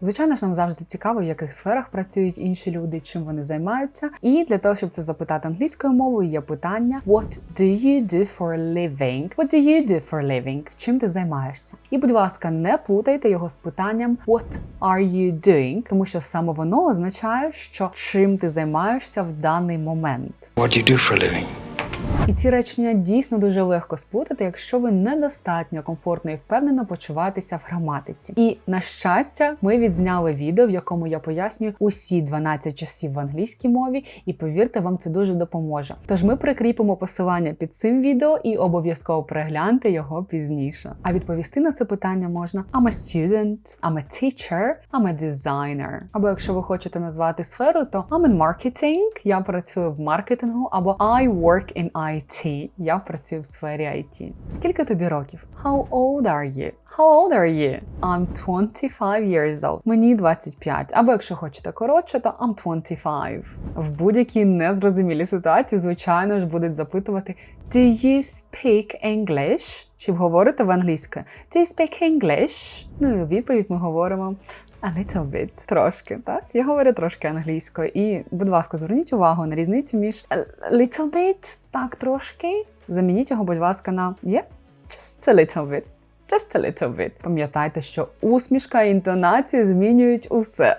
Звичайно ж, нам завжди цікаво, в яких сферах працюють інші люди, чим вони займаються. І для того, щоб це запитати англійською мовою, є питання What do you do for a living? What do you do for a living? Чим ти займаєшся? І, будь ласка, не плутайте його з питанням What are you doing? Тому що саме воно означає, що чим ти займаєшся в даний момент. What do you do for a living? І ці речення дійсно дуже легко сплутати, якщо ви недостатньо комфортно і впевнено почуваєтеся в граматиці. І на щастя, ми відзняли відео, в якому я пояснюю усі 12 часів в англійській мові, і повірте, вам це дуже допоможе. Тож ми прикріпимо посилання під цим відео і обов'язково перегляньте його пізніше. А відповісти на це питання можна I'm a student, I'm a teacher, I'm a designer. Або якщо ви хочете назвати сферу, то I'm in marketing, я працюю в маркетингу, або I work in IT, я працюю в сфері IT. Скільки тобі років? How old are you? How old are you? I'm 25 years old. Мені 25. Або якщо хочете коротше, то I'm 25. В будь-якій незрозумілій ситуації, звичайно ж, будуть запитувати Do you speak English? Чи говорите в англійською? Do you speak English? Ну і у відповідь ми говоримо A little bit. Трошки, так? Я говорю трошки англійською. І, будь ласка, зверніть увагу на різницю між a little bit, так, трошки. Замініть його, будь ласка, на yeah, just a little bit. Just a little bit. Пам'ятайте, що усмішка і інтонації змінюють усе.